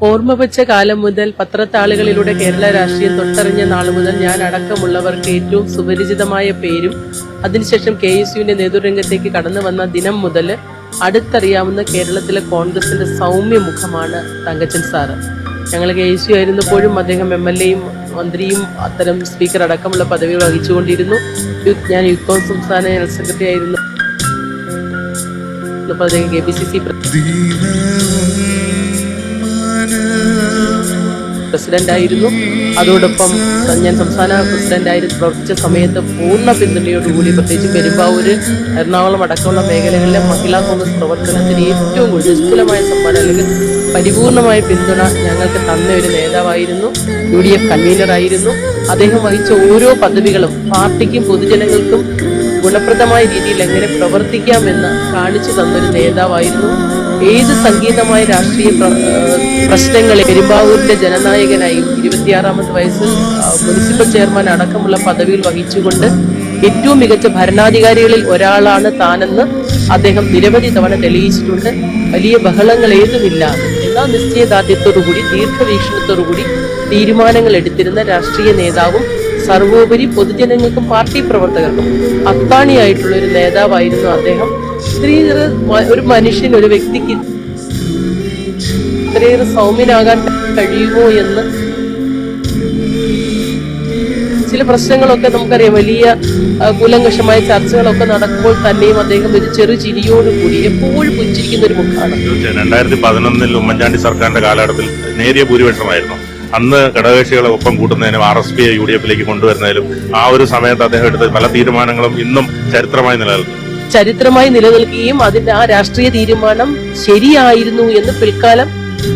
ഓർമ്മ വെച്ച കാലം മുതൽ പത്രത്താളുകളിലൂടെ കേരള രാഷ്ട്രീയം തൊട്ടറിഞ്ഞ നാൾ മുതൽ ഞാൻ അടക്കമുള്ളവർക്ക് ഏറ്റവും സുപരിചിതമായ പേരും അതിനുശേഷം കെ എസ് യുവിന്റെ നേതൃരംഗത്തേക്ക് കടന്നു വന്ന ദിനം മുതൽ അടുത്തറിയാവുന്ന കേരളത്തിലെ കോൺഗ്രസിന്റെ സൗമ്യ മുഖമാണ് തങ്കച്ചൻ സാറ്. ഞങ്ങൾ കെ എസ് യു ആയിരുന്നപ്പോഴും അദ്ദേഹം എം എൽ എയും മന്ത്രിയും അത്തരം സ്പീക്കർ അടക്കമുള്ള പദവികൾ വഹിച്ചുകൊണ്ടിരുന്നു. ഞാൻ യുക്തോ സംസ്ഥാന ജനറൽ സെക്രട്ടറി ആയിരുന്നു അദ്ദേഹം K P C C president ആയിരുന്നു അതോടൊപ്പം ഞാൻ സംസ്ഥാന പ്രസിഡന്റ് ആയി പ്രവർത്തിച്ച സമയത്ത് പൂർണ പിന്തുണയോടുകൂടി പ്രത്യേകിച്ച് പെരുമ്പാവൂര് എറണാകുളം അടക്കമുള്ള മേഖലകളിലെ മഹിളാ കോൺഗ്രസ് പ്രവർത്തനത്തിന് ഏറ്റവും കൂടുതൽ സമ്മാനം അല്ലെങ്കിൽ പരിപൂർണമായ പിന്തുണ ഞങ്ങൾക്ക് തന്ന ഒരു നേതാവായിരുന്നു. യു ഡി എഫ് കൺവീനറായിരുന്നു. അദ്ദേഹം വഹിച്ച ഓരോ പദവികളും പാർട്ടിക്കും പൊതുജനങ്ങൾക്കും ഗുണപ്രദമായ രീതിയിൽ എങ്ങനെ പ്രവർത്തിക്കാമെന്ന് കാണിച്ചു തന്നൊരു നേതാവായിരുന്നു. ഏത് സംഗീതമായ രാഷ്ട്രീയ പ്രശ്നങ്ങളെ പെരുമ്പാവൂരിന്റെ ജനനായകനായും ഇരുപത്തിയാറാമത്തെ വയസ്സിൽ മുനിസിപ്പൽ ചെയർമാൻ അടക്കമുള്ള പദവിയിൽ വഹിച്ചുകൊണ്ട് ഏറ്റവും മികച്ച ഭരണാധികാരികളിൽ ഒരാളാണ് താനെന്ന് അദ്ദേഹം നിരവധി തവണ തെളിയിച്ചിട്ടുണ്ട്. വലിയ ബഹളങ്ങൾ ഏതുമില്ലാതെ എന്നാൽ നിശ്ചയദാർഢ്യത്തോടുകൂടി ദീർഘവീക്ഷണത്തോടുകൂടി തീരുമാനങ്ങൾ എടുത്തിരുന്ന രാഷ്ട്രീയ നേതാവും സർവോപരി പൊതുജനങ്ങൾക്കും പാർട്ടി പ്രവർത്തകർക്കും അത്താണിയായിട്ടുള്ള ഒരു നേതാവായിരുന്നു അദ്ദേഹം. മ- ഒരു മനുഷ്യൻ ഒരു വ്യക്തിക്ക് ഇത്രയേറെ സൗമ്യനാകാൻ കഴിയുമോ എന്ന് ചില പ്രശ്നങ്ങളൊക്കെ നമുക്കറിയാം. വലിയ കൂലങ്കഷമായ ചർച്ചകളൊക്കെ നടക്കുമ്പോൾ തന്നെയും അദ്ദേഹം ഒരു ചെറു ചിരിയോടുകൂടി എപ്പോഴും പുഞ്ചിരിക്കുന്ന ഒരു മുഖമാണ് രണ്ടായിരത്തി പതിനൊന്നിൽ ഉമ്മൻചാണ്ടി സർക്കാരിന്റെ കാലഘട്ടത്തിൽ നേരിയ ഭൂരിപക്ഷമായിരുന്നു. അന്ന് ഘടകകക്ഷികളെ ഒപ്പം കൂട്ടുന്നതിനും ആർ എസ് പിയെ യു ഡി എഫിലേക്ക് കൊണ്ടുവരുന്നതിലും ആ ഒരു സമയത്ത് അദ്ദേഹം എടുത്ത പല തീരുമാനങ്ങളും ഇന്നും ചരിത്രമായി നിലനിൽക്കും ചരിത്രമായി നിലനിൽക്കുകയും അതിന്റെ ആ രാഷ്ട്രീയ തീരുമാനം ശരിയായിരുന്നു എന്ന് പിൽക്കാലം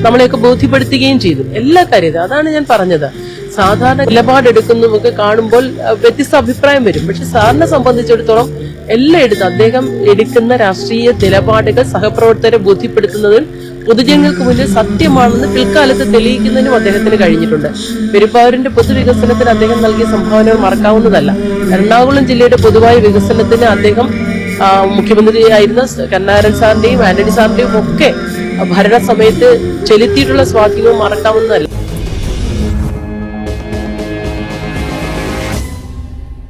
നമ്മളെയൊക്കെ ബോധ്യപ്പെടുത്തുകയും ചെയ്തു. എല്ലാ കാര്യത്തിലും. അതാണ് ഞാൻ പറഞ്ഞത്. സാധാരണ നിലപാടെടുക്കുന്നവർക്ക് കാണുമ്പോൾ വ്യത്യസ്ത അഭിപ്രായം വരും. പക്ഷെ സാറിനെ സംബന്ധിച്ചിടത്തോളം എല്ലായിടത്തും അദ്ദേഹം എടുക്കുന്ന രാഷ്ട്രീയ നിലപാടുകൾ സഹപ്രവർത്തകരെ ബോധ്യപ്പെടുത്തുന്നതിൽ പൊതുജനങ്ങൾക്ക് മുന്നിൽ സത്യമാണെന്ന് പിൽക്കാലത്ത് തെളിയിക്കുന്നതിനും അദ്ദേഹത്തിന് കഴിഞ്ഞിട്ടുണ്ട്. പെരുമ്പാവൂരിന്റെ പൊതുവികസനത്തിന് അദ്ദേഹം നൽകിയ സംഭാവനകൾ മറക്കാവുന്നതല്ല. എറണാകുളം ജില്ലയുടെ പൊതുവായ വികസനത്തിന് അദ്ദേഹം മുഖ്യമന്ത്രിയായിരുന്ന കന്നാരൻ സാറിന്റെയും ആന്റണി സാറിന്റെയും ഒക്കെ ഭരണ സമയത്ത് ചെലുത്തിയിട്ടുള്ള സ്വാധീനവും മറക്കാവുന്നതല്ല.